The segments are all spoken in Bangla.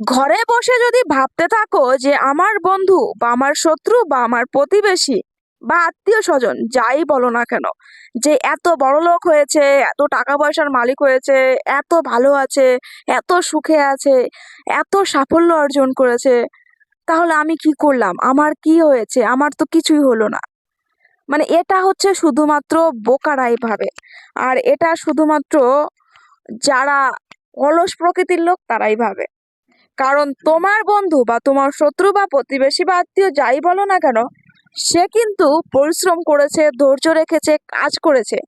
ঘরে বসে যদি ভাবতে থাকো যে আমার বন্ধু বা আমার শত্রু বা আমার প্রতিবেশী বা আত্মীয় স্বজন, যাই বলো না কেন, যে এত বড় লোক হয়েছে, এত টাকা পয়সার মালিক হয়েছে, এত ভালো আছে, এত সুখে আছে, এত সাফল্য অর্জন করেছে, তাহলে আমি কি করলাম? আমার কি হয়েছে? আমার তো কিছুই হলো না। মানে এটা হচ্ছে শুধুমাত্র বোকারাই ভাবে। আর এটা শুধুমাত্র যারা অলস প্রকৃতির লোক, তারাই ভাবে। কারণ তোমার বন্ধু বা তোমার শত্রু বা প্রতিবেশী বা আত্মীয় যাই বলো না কেন, সে কিন্তু পরিশ্রম করেছে, ধৈর্য রেখেছে, কাজ করেছে।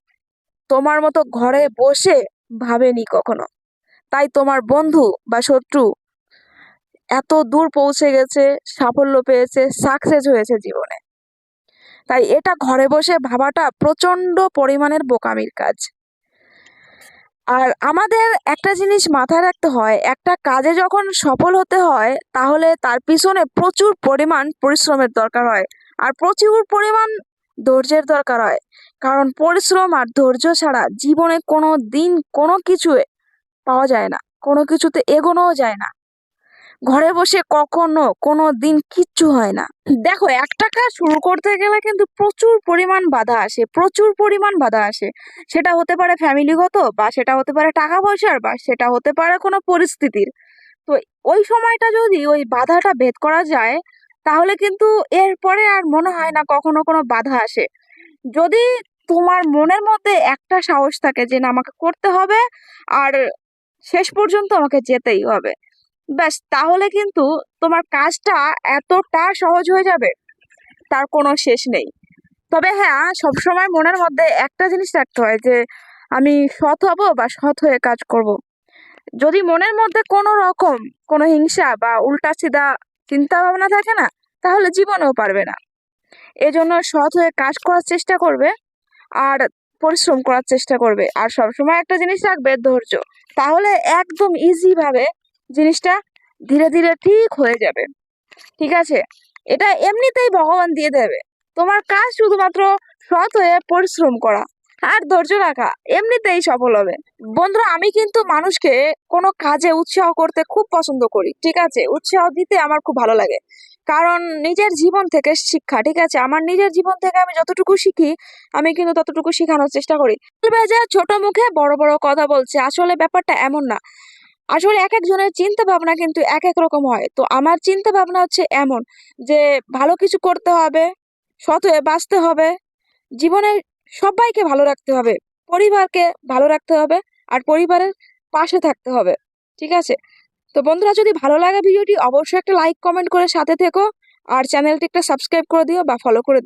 তোমার মতো ঘরে বসে ভাবেনি কখনো। তাই তোমার বন্ধু বা শত্রু এত দূর পৌঁছে গেছে, সাফল্য পেয়েছে সাকসেস হয়েছে জীবনে। তাই এটা ঘরে বসে ভাবাটা প্রচণ্ড পরিমাণের বোকামির কাজ। আর আমাদের একটা জিনিস মাথায় রাখতে হয়, একটা কাজে যখন সফল হতে হয়, তাহলে তার পিছনে প্রচুর পরিমাণ পরিশ্রমের দরকার হয় আর প্রচুর পরিমাণ ধৈর্যের দরকার হয়। কারণ পরিশ্রম আর ধৈর্য ছাড়া জীবনে কোনো দিন কোনো কিছু পাওয়া যায় না, কোনো কিছুতে এগোনোও যায় না। ঘরে বসে কখনো কোনো দিন কিচ্ছু হয় না। দেখো, একটা কাজ শুরু করতে গেলে কিন্তু প্রচুর পরিমাণ বাধা আসে, প্রচুর পরিমাণ বাধা আসে। সেটা হতে পারে ফ্যামিলিগত বা সেটা হতে পারে টাকা পয়সার বা সেটা হতে পারে কোনো পরিস্থিতির। তো ওই সময়টা যদি ওই বাধাটা ভেদ করা যায়, তাহলে কিন্তু এরপরে আর মনে হয় না কখনো কোনো বাধা আসে। যদি তোমার মনের মধ্যে একটা সাহস থাকে যে না, আমাকে করতে হবে আর শেষ পর্যন্ত আমাকে যেতেই হবে ব্যাস, তাহলে কিন্তু তোমার কাজটা এতটা সহজ হয়ে যাবে, তার কোনো শেষ নেই। তবে হ্যাঁ সবসময় মনের মধ্যে একটা জিনিস রাখতে হয় যে, আমি সৎ হব বা সৎ হয়ে কাজ করব। যদি মনের মধ্যে কোনো রকম, কোনো হিংসা বা উল্টা সিধা চিন্তা ভাবনা থাকে না, তাহলে জীবনেও পারবে না। এজন্য সৎ হয়ে কাজ করার চেষ্টা করবে আর পরিশ্রম করার চেষ্টা করবে। আর সবসময় একটা জিনিস রাখবে, ধৈর্য। তাহলে একদম ইজি ভাবে জিনিসটা ধীরে ধীরে ঠিক হয়ে যাবে। ঠিক আছে? এটা এমনিতেই ভগবান দিয়ে দেবে। তোমার কাজ শুধুমাত্র সৎ হয়ে পরিশ্রম করা আর ধৈর্য রাখা এমনিতেই সফল হবে। বন্ধুরা, আমি কিন্তু মানুষকে কোনো কাজে উৎসাহ করতে খুব পছন্দ করি, ঠিক আছে? উৎসাহ দিতে আমার খুব ভালো লাগে। কারণ নিজের জীবন থেকে শিক্ষা, ঠিক আছে? আমার নিজের জীবন থেকে আমি যতটুকু শিখি, আমি কিন্তু ততটুকু শেখানোর চেষ্টা করি। ছোট মুখে বড় বড় কথা বলছে, আসলে ব্যাপারটা এমন না। আসলে এক একজনের চিন্তা ভাবনা কিন্তু এক এক রকম হয়। তো আমার চিন্তা ভাবনা হচ্ছে এমন যে, ভালো কিছু করতে হবে, সৎ বাঁচতে হবে, জীবনে সবাইকে ভালো রাখতে হবে, পরিবারকে ভালো রাখতে হবে, আর পরিবারের পাশে থাকতে হবে, ঠিক আছে? তো বন্ধুরা, যদি ভালো লাগে ভিডিওটি, অবশ্যই একটা লাইক কমেন্ট করে সাথে থেকো, আর চ্যানেলটি একটা সাবস্ক্রাইব করে দিও বা ফলো করে দিও।